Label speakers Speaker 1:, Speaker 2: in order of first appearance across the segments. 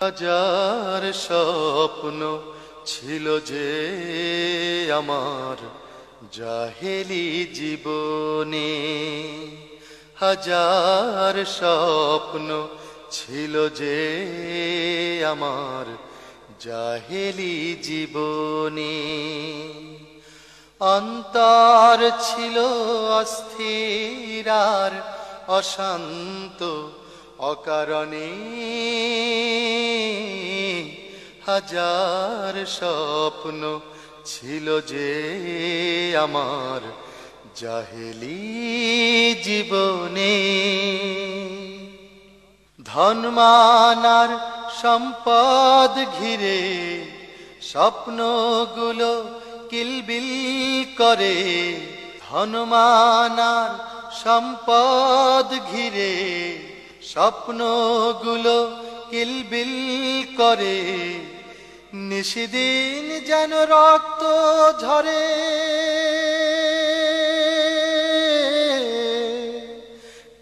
Speaker 1: হাজার স্বপ্ন ছিল যে আমার জাহেলি জীবনে। হাজার স্বপ্ন ছিল যে আমার জাহেলি জীবনে। অন্তর ছিল অস্থির আর অশান্ত অকারণে হাজার স্বপ্ন ছিল যে আমার জাহেলি জীবনে। ধনমানার সম্পদ ঘিরে স্বপ্নগুলো কিলবিল করে। ধনমানার সম্পদ ঘিরে স্বপ্নগুলো কিলবিল করে, নিশিদিন যেন রক্ত ঝরে।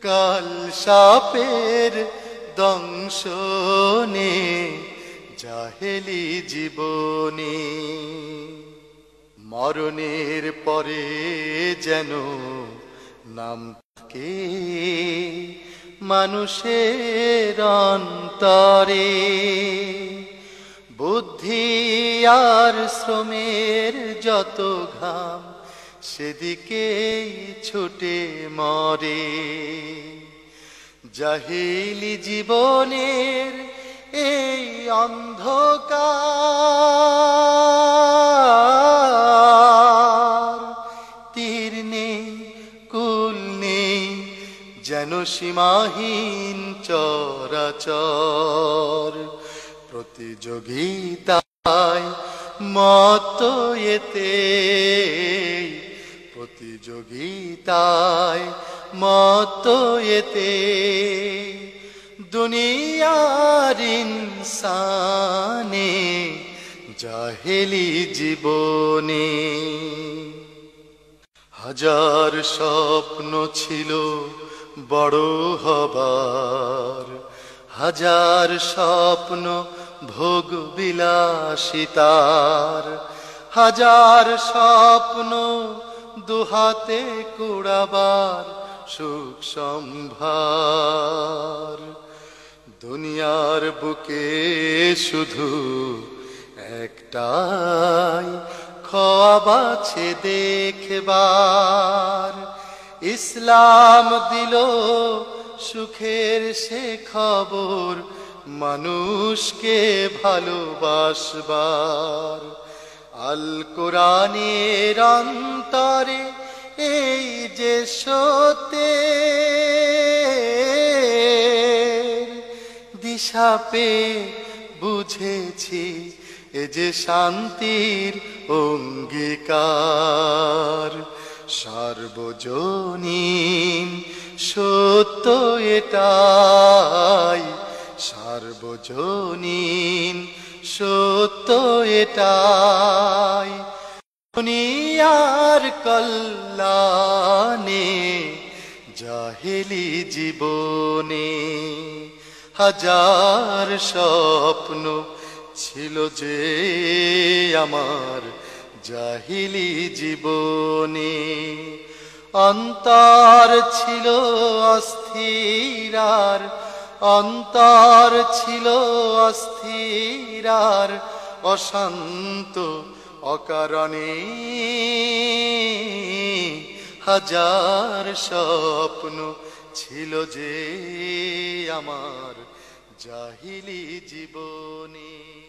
Speaker 1: কাল সাপের দংশনে, জাহেলি জীবনে, মরণের পরে যেন নামকে মানুষের অন্তরে। বুদ্ধি আর শ্রমের যত ঘাম সেদিকে ছুটে মরে। জাহিলি জীবনের এই অন্ধকার যেন সীমাহীন চরাচর প্রতিযোগিতায় মত এতে, প্রতিযোগিতায় মত এতে, দুনিয়ার ইনসানে জাহেলি জীবনে। হাজার স্বপ্ন ছিল বড় হবার হাজার স্বপ্ন ভোগ বিলাসিতার হাজার স্বপ্ন দুহাতে কুড়াবার সুখ সম্ভার। দুনিয়ার বুকে শুধু একটাই খোয়াবাছে দেখবার। ইসলাম দিল সুখের সে খবর, মানুষকে ভালোবাসবার। আল কোরআনের অন্তরে এই যে সতে দিশা পে বুঝেছি, এ যে শান্তির অঙ্গীকার। সার্বজনীন সত্য এটাই। সার্বজনীন সত্য এটাই। দুনিয়ার কল্যাণে জাহেলি জীবনে হাজার স্বপ্ন ছিল যে আমার জাহিলি জীবনে। অন্তর ছিল অস্থিরার অন্তর ছিল অস্থিরার অশান্ত অকারণে। হাজার স্বপ্ন ছিল যে আমার জাহিলি জীবনে।